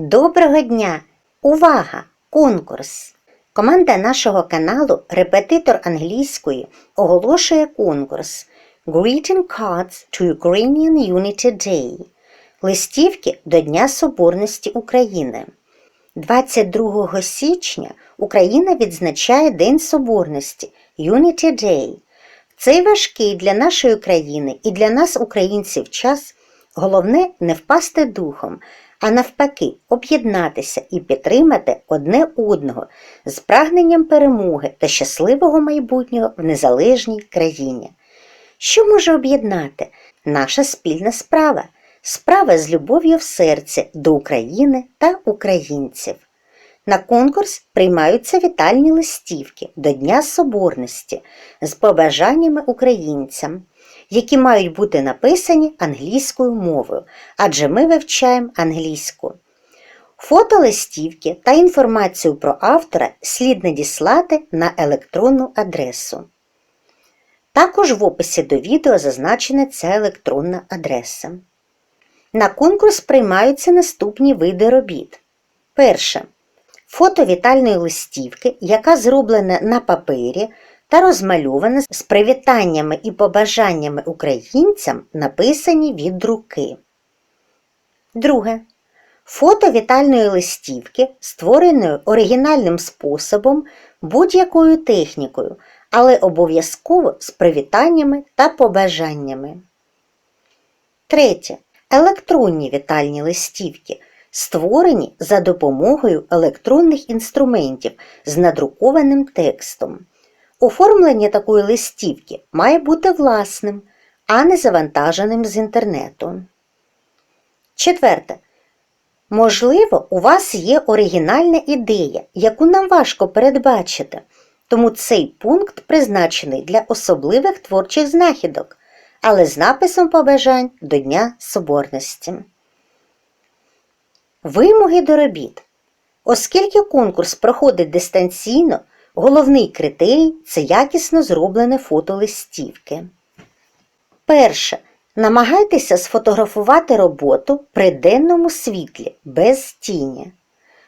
Доброго дня! Увага! Конкурс! Команда нашого каналу Репетитор англійської оголошує конкурс Greeting Cards to Ukrainian Unity Day Листівки до Дня Соборності України. 22 січня Україна відзначає День Соборності Unity Day. Цей важкий для нашої країни і для нас, українців, час головне не впасти духом, а навпаки, об'єднатися і підтримати одне одного з прагненням перемоги та щасливого майбутнього в незалежній країні. Що може об'єднати? Наша спільна справа, справа з любов'ю в серці до України та українців. На конкурс приймаються вітальні листівки до Дня Соборності з побажаннями українцям, які мають бути написані англійською мовою, адже ми вивчаємо англійську. Фото листівки та інформацію про автора слід надіслати на електронну адресу. Також в описі до відео зазначена ця електронна адреса. На конкурс приймаються наступні види робіт. Перше. Фото вітальної листівки, яка зроблена на папері та розмальована з привітаннями і побажаннями українцям, написані від руки. Друге. Фото вітальної листівки, створеної оригінальним способом будь-якою технікою, але обов'язково з привітаннями та побажаннями. Третє. Електронні вітальні листівки, створені за допомогою електронних інструментів з надрукованим текстом. Оформлення такої листівки має бути власним, а не завантаженим з інтернету. Четверте. Можливо, у вас є оригінальна ідея, яку нам важко передбачити, тому цей пункт призначений для особливих творчих знахідок, але з написом побажань до Дня Соборності. Вимоги до робіт. Оскільки конкурс проходить дистанційно, головний критерій це якісно зроблене фото листівки. Перше. Намагайтеся сфотографувати роботу при денному світлі без тіні.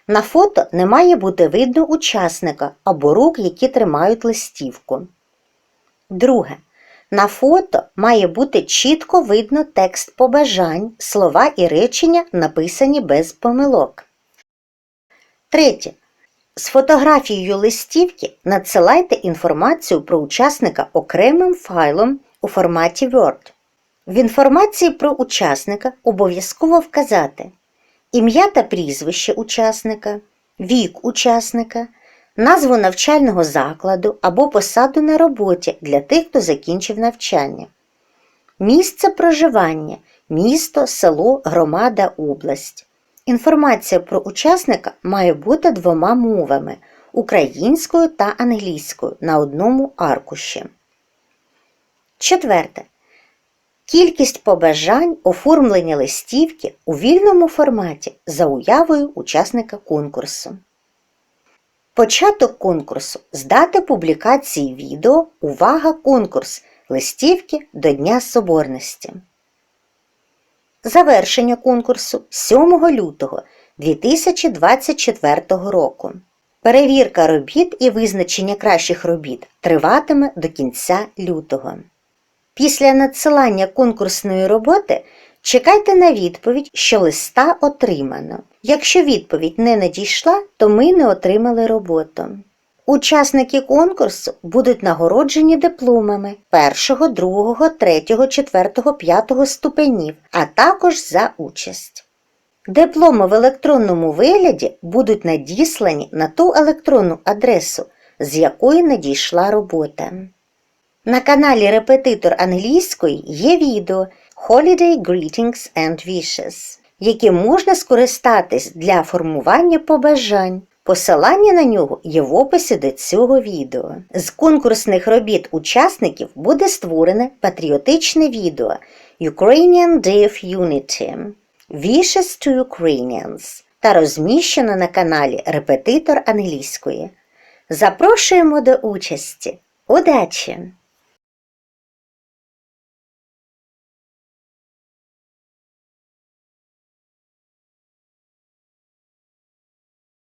На фото не має бути видно учасника або рук, які тримають листівку. Друге. На фото має бути чітко видно текст побажань, слова і речення, написані без помилок. Третє. З фотографією листівки надсилайте інформацію про учасника окремим файлом у форматі Word. В інформації про учасника обов'язково вказати ім'я та прізвище учасника, вік учасника, назву навчального закладу або посаду на роботі для тих, хто закінчив навчання, місце проживання, місто, село, громада, область. Інформація про учасника має бути двома мовами українською та англійською на одному аркуші. Четверте. Кількість побажань оформлення листівки у вільному форматі за уявою учасника конкурсу. Початок конкурсу з дати публікації відео Увага! Конкурс листівки до Дня Соборності. Завершення конкурсу 7 лютого 2024 року. Перевірка робіт і визначення кращих робіт триватиме до кінця лютого. Після надсилання конкурсної роботи чекайте на відповідь, що листа отримано. Якщо відповідь не надійшла, то ми не отримали роботу. Учасники конкурсу будуть нагороджені дипломами 1, 2, 3, 4, 5 ступенів, а також за участь. Дипломи в електронному вигляді будуть надіслані на ту електронну адресу, з якої надійшла робота. На каналі Репетитор англійської є відео Holiday Greetings and Wishes, яким можна скористатись для формування побажань. Посилання на нього є в описі до цього відео. З конкурсних робіт учасників буде створене патріотичне відео Ukrainian Day of Unity Wishes to Ukrainians та розміщено на каналі Репетитор англійської. Запрошуємо до участі! Удачі!